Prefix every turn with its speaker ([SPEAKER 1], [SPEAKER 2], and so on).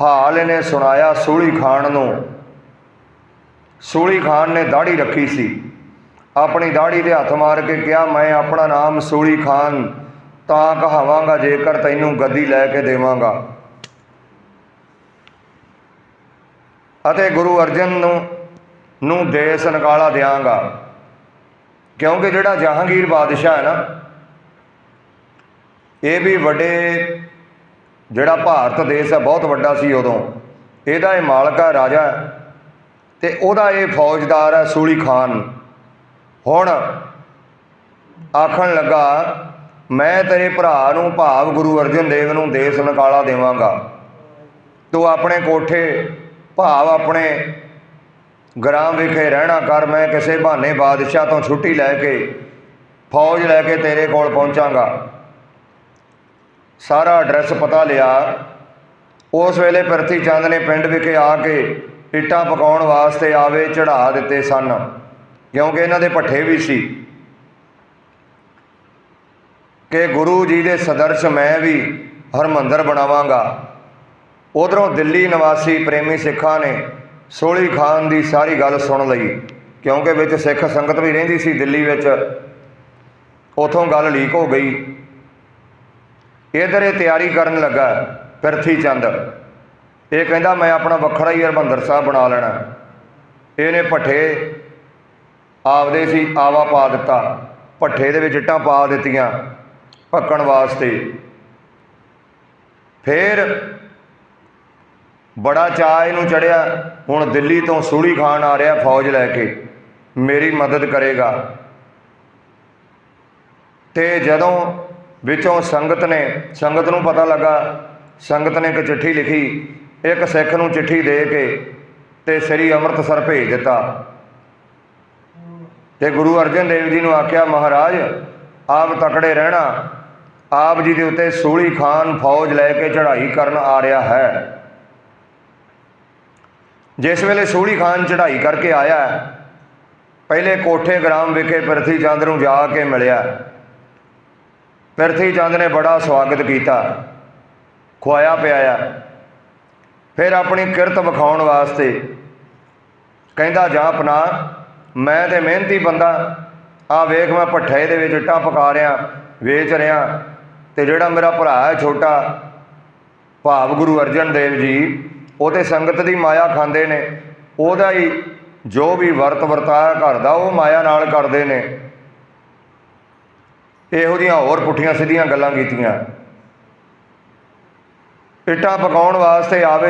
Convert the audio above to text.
[SPEAKER 1] ਹਾਲ ਇਹਨੇ ਸੁਣਾਇਆ ਸੂਲੀ ਖਾਨ ਨੂੰ। ਸੂਲੀ ਖਾਨ ਨੇ ਦਾੜੀ ਰੱਖੀ ਸੀ। ਆਪਣੀ ਦਾੜੀ ਦੇ ਹੱਥ ਮਾਰ ਕੇ ਕਿਹਾ, ਮੈਂ ਆਪਣਾ ਨਾਮ ਸੂਲੀ ਖਾਨ, ਤਾਂ ਕਹਾਵਾਂਗਾ, ਜੇਕਰ ਤੈਨੂੰ ਗੱਦੀ ਲੈ ਕੇ ਦੇਵਾਂਗਾ। ਅਤੇ ਗੁਰੂ ਅਰਜਨ ਨੂੰ ਨੂੰ ਦੇਸ ਨਕਾਲਾ ਦਿਆਂਗਾ। ਕਿਉਂਕਿ ਜਿਹੜਾ ਜਹਾਂਗੀਰ ਬਾਦਸ਼ਾਹ ਹੈ ਨਾ, ਇਹ ਵੀ ਵੱਡੇ ਜਿਹੜਾ ਭਾਰਤ ਦੇਸ਼ ਹੈ ਬਹੁਤ ਵੱਡਾ ਸੀ ਉਦੋਂ, ਇਹਦਾ ਇਹ ਮਾਲਕ ਹੈ ਰਾਜਾ। ਹੈ ਤੇ ਉਹਦਾ ਇਹ ਫੌਜਦਾਰ ਹੈ ਸੂਲੀ ਖਾਨ। ਹੁਣ ਆਖਣ ਲੱਗਾ, ਮੈਂ ਤੇਰੇ ਭਰਾ ਨੂੰ ਭਾਵ ਗੁਰੂ ਅਰਜਨ ਦੇਵ ਨੂੰ ਦੇਸ਼ ਨਕਾਲਾ ਦੇਵਾਂਗਾ। ਤੂੰ ਆਪਣੇ ਕੋਠੇ, ਭਾਵ ਆਪਣੇ ਗ੍ਰਾਮ ਵਿਖੇ ਰਹਿਣਾ ਕਰ, ਮੈਂ ਕਿਸੇ ਬਹਾਨੇ ਬਾਦਸ਼ਾਹ ਤੋਂ ਛੁੱਟੀ ਲੈ ਕੇ, ਫੌਜ ਲੈ ਕੇ ਤੇਰੇ ਕੋਲ ਪਹੁੰਚਾਂਗਾ। ਸਾਰਾ ਐਡਰੈਸ ਪਤਾ ਲਿਆ। ਉਸ ਵੇਲੇ ਪ੍ਰਤੀ ਚੰਦ ਨੇ ਪਿੰਡ ਵਿਖੇ ਆ ਕੇ ਇੱਟਾਂ ਪਕਾਉਣ ਵਾਸਤੇ ਆਵੇ ਚੜਾ ਦਿੱਤੇ ਸਨ, ਕਿਉਂਕਿ ਇਹਨਾਂ ਦੇ ਪੱਠੇ ਵੀ ਸੀ। ਕਿ ਗੁਰੂ ਜੀ ਦੇ ਸਦਰਸ਼ ਮੈਂ ਵੀ ਹਰਮੰਦਰ ਬਣਾਵਾਂਗਾ। ਉਧਰੋਂ ਦਿੱਲੀ ਨਿਵਾਸੀ ਪ੍ਰੇਮੀ ਸਿੱਖਾਂ ਨੇ ਸੋਹਲੀ ਖਾਨ ਦੀ ਸਾਰੀ ਗੱਲ ਸੁਣ ਲਈ, ਕਿਉਂਕਿ ਵਿੱਚ ਸਿੱਖ ਸੰਗਤ ਵੀ ਰਹਿੰਦੀ ਸੀ ਦਿੱਲੀ ਵਿੱਚ। ਉਥੋਂ ਗੱਲ ਲੀਕ ਹੋ ਗਈ। ਇਧਰ ਇਹ ਤਿਆਰੀ ਕਰਨ ਲੱਗਾ ਪਿਰਥੀ ਚੰਦ। ਇਹ ਕਹਿੰਦਾ, ਮੈਂ ਆਪਣਾ ਵੱਖਰਾ ਹੀ ਹਰਮੰਦਰ ਸਾਹਿਬ ਬਣਾ ਲੈਣਾ ਇਹਨੇ ਭੱਠੇ ਆਪਦੇ ਸੀ, ਆਵਾ ਪਾ ਦਿੱਤਾ। ਭੱਠੇ ਦੇ ਵਿੱਚ ਇੱਟਾਂ ਪਾ ਦਿੱਤੀਆਂ ਪੱਕਣ ਵਾਸਤੇ। ਫਿਰ ਬੜਾ ਚਾਅ ਇਹਨੂੰ ਚੜਿਆ, ਹੁਣ ਦਿੱਲੀ ਤੋਂ ਸੂਲੀ ਖਾਨ ਆ ਰਿਹਾ, ਫੌਜ ਲੈ ਕੇ। ਮੇਰੀ ਮਦਦ ਕਰੇਗਾ। ਤੇ ਜਦੋਂ ਵਿੱਚੋਂ ਸੰਗਤ ਨੇ, ਸੰਗਤ ਨੂੰ ਪਤਾ ਲੱਗਾ, ਸੰਗਤ ਨੇ ਇੱਕ ਚਿੱਠੀ ਲਿਖੀ, ਇੱਕ ਸਿੱਖ ਨੂੰ ਚਿੱਠੀ ਦੇ ਕੇ ਤੇ ਸ੍ਰੀ ਅੰਮ੍ਰਿਤਸਰ ਭੇਜ ਦਿੱਤਾ। ਤੇ ਗੁਰੂ ਅਰਜਨ ਦੇਵ ਜੀ ਨੂੰ ਆਖਿਆ, ਮਹਾਰਾਜ, ਆਪ ਤਕੜੇ ਰਹਿਣਾ, ਆਪ ਜੀ ਦੇ ਉੱਤੇ ਸੂਲੀ ਖਾਨ ਫੌਜ ਲੈ ਕੇ ਚੜ੍ਹਾਈ ਕਰਨ ਆ ਰਿਹਾ ਹੈ। ਜਿਸ ਵੇਲੇ ਸੂਲੀ ਖਾਨ ਚੜ੍ਹਾਈ ਕਰਕੇ ਆਇਆ, ਪਹਿਲੇ ਕੋਠੇ ਗ੍ਰਾਮ ਵਿਖੇ ਪ੍ਰਥੀ ਚੰਦ ਨੂੰ ਜਾ ਕੇ ਮਿਲਿਆ। ਪ੍ਰਥੀ ਚੰਦ ਨੇ ਬੜਾ ਸਵਾਗਤ ਕੀਤਾ। ਖਵਾਇਆ ਪਿਆਇਆ ਫਿਰ ਆਪਣੀ ਕਿਰਤ ਵਿਖਾਉਣ ਵਾਸਤੇ ਕਹਿੰਦਾ, ਜਾਂ ਆਪਣਾ ਮੈਂ ਤੇ ਮਿਹਨਤੀ ਬੰਦਾ, ਆ ਵੇਖ ਮੈਂ ਭੱਠੇ ਦੇ ਵਿੱਚ ਇੱਟਾਂ ਪਕਾ ਰਿਆਂ ਵੇਚ ਰਿਆਂ ਤੇ ਜਿਹੜਾ ਮੇਰਾ ਭਰਾ ਹੈ ਛੋਟਾ, ਭਾਵ ਗੁਰੂ ਅਰਜਨ ਦੇਵ ਜੀ, ਉਹ ਤੇ ਸੰਗਤ ਦੀ ਮਾਇਆ ਖਾਂਦੇ ਨੇ, ਉਹਦਾ ਹੀ ਜੋ ਵੀ ਵਰਤ ਵਰਤਾਇਆ ਘਰ ਦਾ, ਉਹ ਮਾਇਆ ਨਾਲ ਕਰਦੇ ਨੇ। ਇਹੋ ਜਿਹੀਆਂ ਹੋਰ ਪੁੱਠੀਆਂ ਸਿੱਧੀਆਂ ਗੱਲਾਂ ਕੀਤੀਆਂ। ਇੱਟਾਂ ਪਕਾਉਣ ਵਾਸਤੇ ਆਵੇ